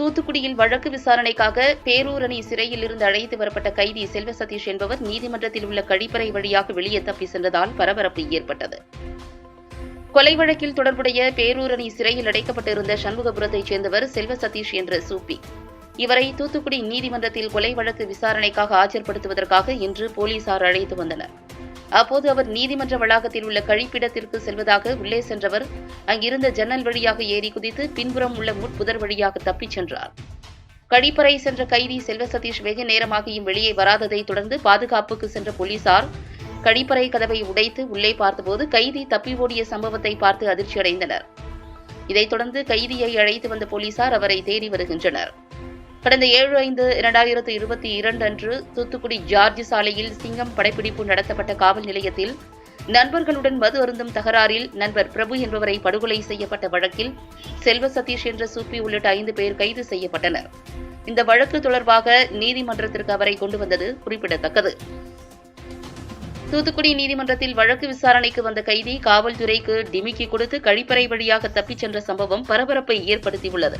தூத்துக்குடியில் வழக்கு விசாரணைக்காக பேரூரணி சிறையில் இருந்து அழைத்து வரப்பட்ட கைதி செல்வ சதீஷ் என்பவர் நீதிமன்றத்தில் உள்ள கழிப்பறை வழியாக வெளியே தப்பி சென்றதால் பரபரப்பு ஏற்பட்டது. கொலை வழக்கில் தொடர்புடைய பேரூரணி சிறையில் அடைக்கப்பட்டிருந்த சண்முகபுரத்தைச் சேர்ந்தவர் செல்வ சதீஷ் என்ற சூப்பி இவரை தூத்துக்குடி நீதிமன்றத்தில் கொலை வழக்கு விசாரணைக்காக ஆஜர்படுத்துவதற்காக இன்று போலீசார் அழைத்து வந்தனர். அப்போது அவர் நீதிமன்ற வளாகத்தில் உள்ள கழிப்பிடத்திற்கு செல்வதாக உள்ளே சென்றவர். அங்கிருந்த ஜன்னல் வழியாக ஏறி குதித்து பின்புறம் உள்ள முட்புதர் வழியாக தப்பிச் சென்றார். கழிப்பறை சென்ற கைதி செல்வ சதீஷ் வெகு நேரமாகியும் வெளியே வராததை தொடர்ந்து பாதுகாப்புக்கு சென்ற போலீசார் கழிப்பறை கதவை உடைத்து உள்ளே பார்த்தபோது கைதி தப்பி ஓடிய சம்பவத்தை பார்த்து அதிர்ச்சியடைந்தனர். இதைத் தொடர்ந்து கைதியை அழைத்து வந்த போலீசார் அவரை தேடி வருகின்றனர். கடந்த ஏழு ஐந்து இரண்டாயிரத்து இருபத்தி இரண்டு அன்று தூத்துக்குடி ஜார்ஜ் சாலையில் சிங்கம் படைப்பிடிப்பு நடத்தப்பட்ட காவல் நிலையத்தில் நண்பர்களுடன் மது அருந்தும் தகராறில் நண்பர் பிரபு என்பவரை படுகொலை செய்யப்பட்ட வழக்கில் செல்வ சதீஷ் என்ற சூப்பி உள்ளிட்ட ஐந்து பேர் கைது செய்யப்பட்டனர். இந்த வழக்கு தொடர்பாக நீதிமன்றத்திற்கு அவரை கொண்டு வந்தது குறிப்பிடத்தக்கது. தூத்துக்குடி நீதிமன்றத்தில் வழக்கு விசாரணைக்கு வந்த கைதி காவல்துறைக்கு டிமிக்கி கொடுத்து கழிப்பறை வழியாக தப்பிச் சென்ற சம்பவம் பரபரப்பை ஏற்படுத்தியுள்ளது.